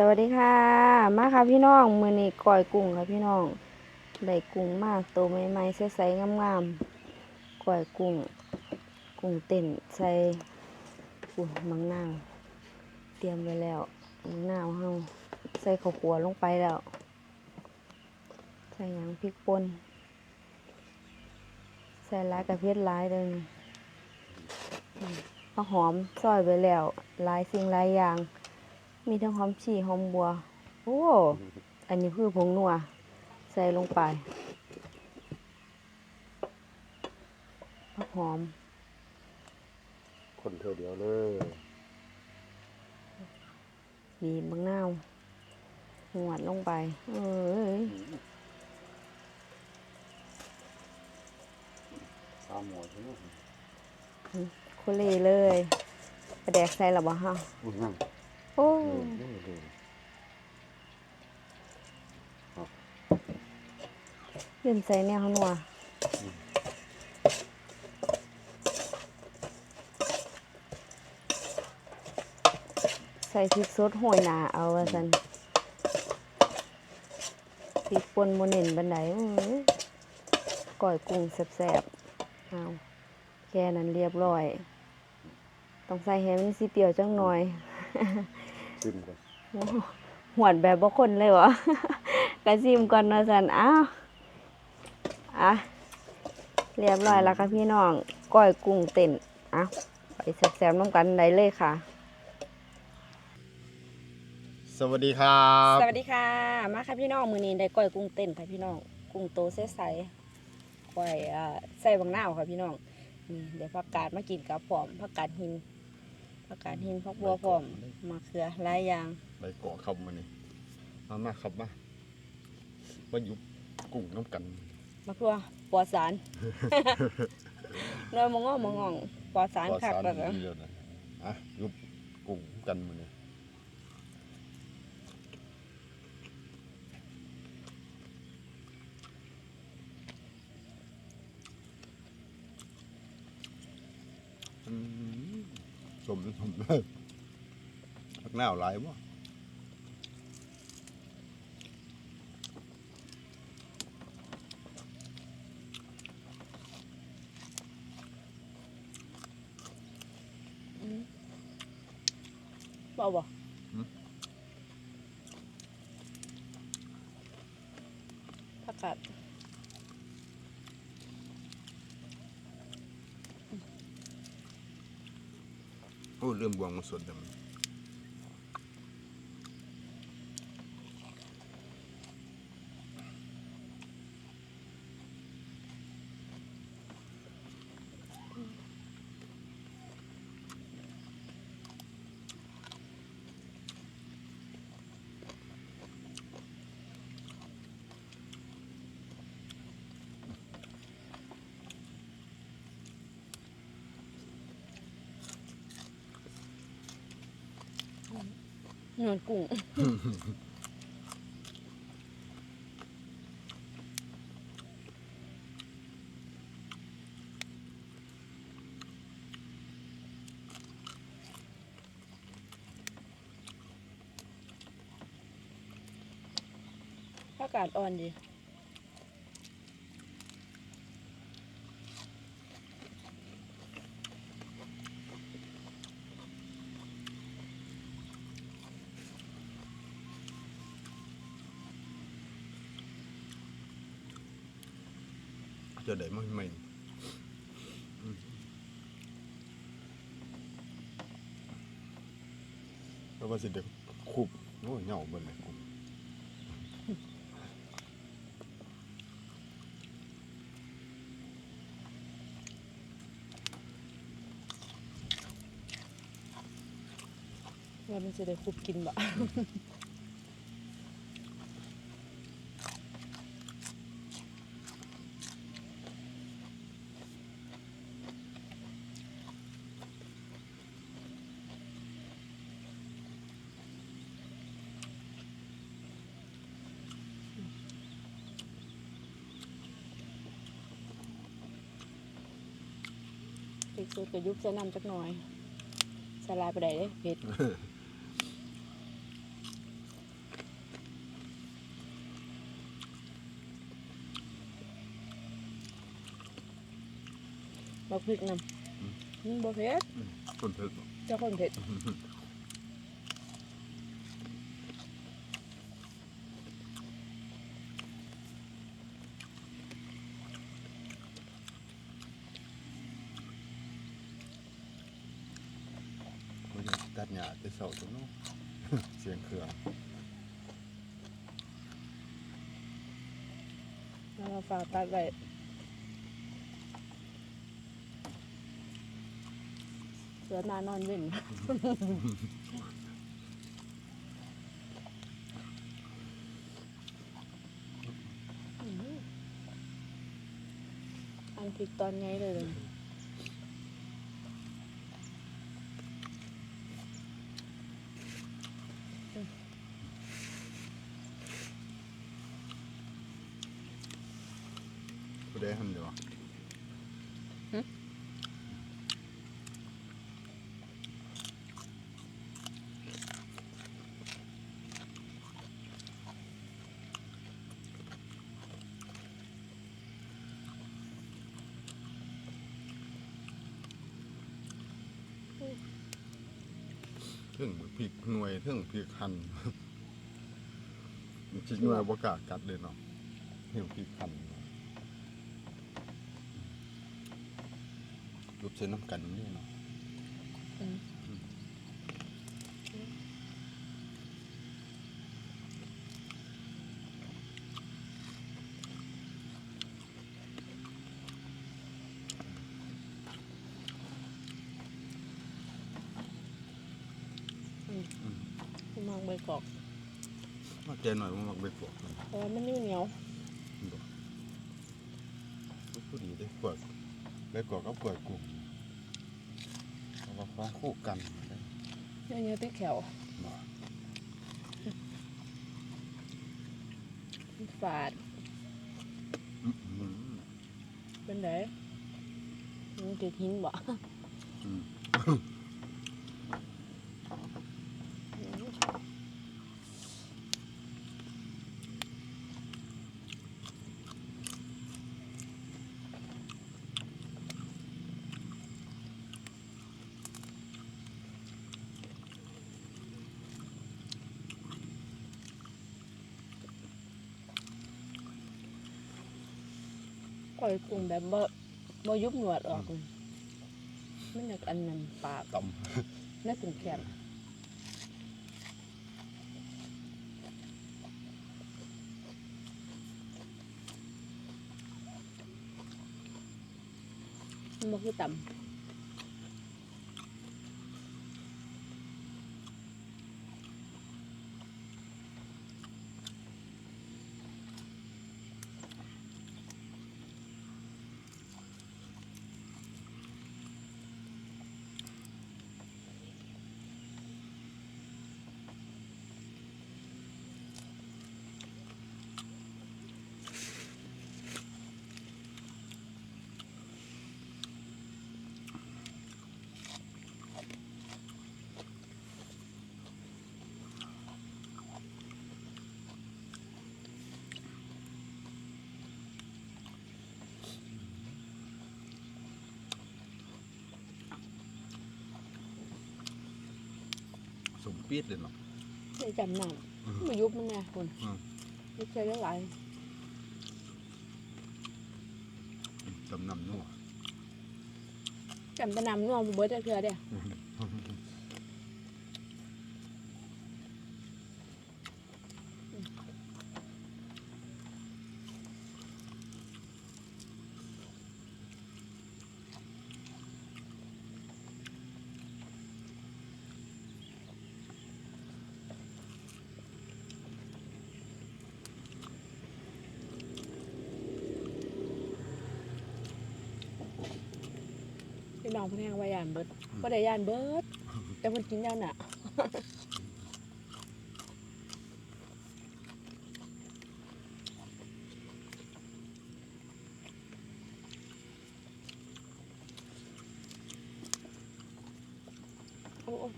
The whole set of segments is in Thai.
สวัสดีค่ะ มาค่ะพี่น้องมือนี้ก่อยกุ้งค่ะพี่น้องได้กุ้งมากตัวใหม่ๆใสๆงามๆก่อยกุ้ง กุ้งเต้นใส่กุ้งมังนาวเตรียมไว้แล้วมังนาวเฮาใส่ข้าวคั่วลงไปแล้ว ใส่หยังพริกป่นใส่หลายกระเพียดหลายเลยผักหอมซอยไว้แล้วหลายสิ่งหลายอย่าง มีทั้งหอมฉี่หอมบัว โอ้ อันนี้คือผงนัว ใส่ลงไปผักหอม คนเท่าเดียวเลยบีบมะนาวหวดลงไป เอ้ยสามหมอใช่ไหมโคเลเลยกระแดกใส่หรอบ่ฮะอุ้ยนั่ง โอ้เออเออเล่นใส่แนวนัวใส่พริกสดโหยหนาเอาว่าสันพริกป่นโมเน่นบันไดอื้อก่อยกุ้งแสบๆเอาแค่นั้นเรียบร้อย ต้องใส่ให้มันสีเปรี้ยวจังหน่อย ชิมก่อนหวดแบบบ่คนเลยวะ กระซิมก่อนนะสันอ้าวอะเรียบร้อยแล้วค่ะพี่น้องก้อยกุ้งเต้นอะไปแซ่บๆน้ำกันได้เลยค่ะ สวัสดีครับสวัสดีค่ะ มาค่ะพี่น้องมือนี้ได้ก้อยกุ้งเต้นค่ะพี่น้องกุ้งโตใสๆก้อยอ่าใส่บางหน้าวค่ะพี่น้องนี่เดี๋ยวผักกาดมากินกับผอมผักกาดหิน ผักกาดหินผักบัวผอมมะเขือหลายอย่างไปเกาะคำมานี่มามาครับมามาอยู่กุ้งน้ำกันมะเขือปลอดสารน้อยมะง่วงมะง่องปลอดสารคักปลแล้อวดก็ดีเดียวนะอะอยุบกุ้งกันมานี่อืม สมสมเลยพักหน้าหลายบ่เบาบ่ผักกาด โอ้เริ่มบวงมาสดแล้วมั นนวลกุ้ง อากาศอ่อนดี จะได้ไม่ไม่แล้วว่าสิเด็กคุบโอ้ยเหงาเบิ่นเลยคุบว่ามันจะได้คุบกินบ่ เผ็ดก็ยุบใส่น้ำจักหน่อยส่ลายไปได้เลยเผ็ดบักพริกน้ำบ่เพชรคนเพชรเจ้าคนเพชร เขาจะตัดหญ้าแต่เสาตรงนู้นเสียงเครื่องแล้วเราฝากตัดไว้เสือนานอนเว้นอื้อหืออันพริกตอนไงเลยเลย ผู้ใดหันเดี๋ยวถึงพริกหน่วยถึงพริกหั่นจิหน่วยบ่กากัดเลยเนาะเห็นพริกหั่น รูปเส้นน้ำกันนี่เนาะอืมมังใบกอกมาแกหน่อยมันมักไปปลวกมันเพราะว่ามันเหนียวเหนียวบ่ผู้ดี ได้ปลวกไปปลวกก็ปลวกกุ้งเพราะว่าของคู่กันเหนียวเหนียวติดแขวบ่ฝาดอื้อหือเป็นไดมันติดหินบ่ อืม ก้อยกุ้งแบบบ่บ่ยุบหนวดออกเลยมันอยากอันนั้นปากต่น่าถึงแขนมันบ่คือต่ำ ปีดเลยเนาะได้จำน้อืมำมายุบมันไงคุณอืมยุบใช้ได้หลายจำนำนัวจำแต่น้ำนัวบ่เบิดจักเทื่อเด้ พี่น้องเพิ่นแฮงว่าย่านเบิดบ่ได้ย่านเบิด แต่เพิ่นกินย่านน่ะ โอ้โอ้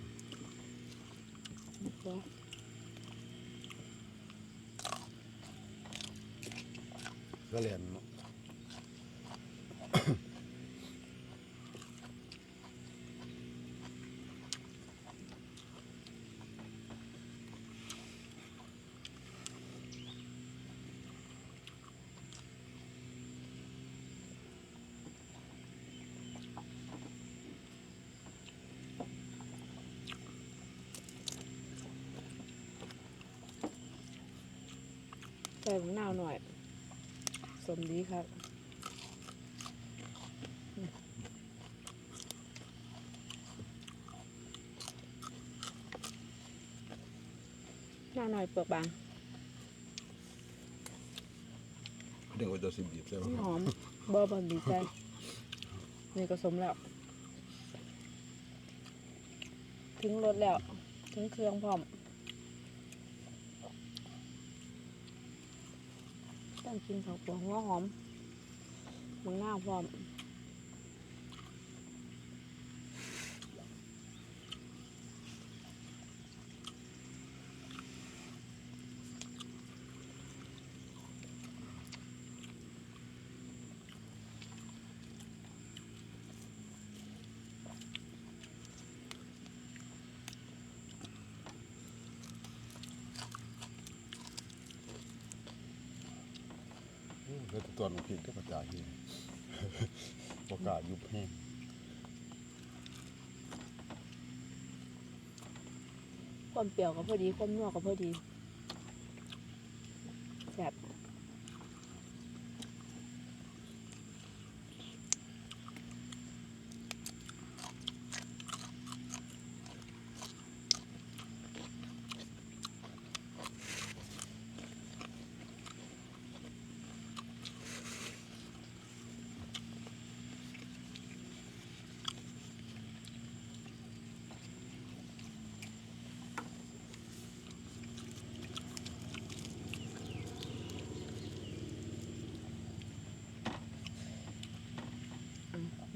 เดี๋ยวก็เรียนเนาะ ใส่ของนาวหน่อย สมดีครับอืมนาวหน่อยเปลือกบาง เดี๋ยวจะสิบบีบใช่ไหมหอมบอบอนดีใจ นี่ก็สมแล้ว ถึงรสแล้ว ถึงเครื่องพร้อมต้อง กินข้าวเปลือกหัวหอมมึงหน้าพร้อม แล้วตัวน้ำพริกก็กระจายที่ประกาศยุบแห้งความเปรี้ยวก็พอดี ความนัวก็พอดีแซ่บ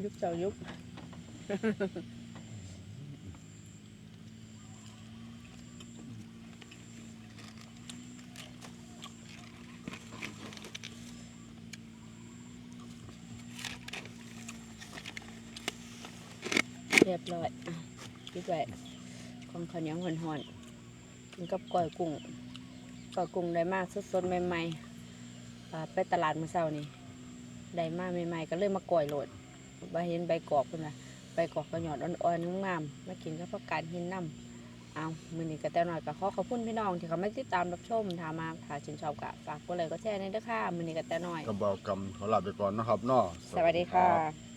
ยุบเจ้ายุบเรียบร้อยอะปิดไว้ของข้าวเหนียวหอนๆกินกับก้อยกุ้งก้อยกุ้งได้มากสดๆใหม่ๆไปตลาดมื้อเช้านี่ได้มากใหม่ๆก็เลยมาก้อยโหลด ว่าเห็นใบกอกเพิ่นว่าใบกอกก็หยอดอ่อนๆงามๆมากินกับผักกาดหินน้ำเอามื้อนี้ก็แต่น้อยก็ขอขอบคุณพี่น้องที่เขามาติดตามรับชมถามมาถ้าชื่นชอบก็ฝากกดไลค์กดแชร์ในเด้อค่ะมื้อนี้ก็แต่น้อยกระเบากำขอลาไปก่อนนะครับเนาะสวัสดีค่ะ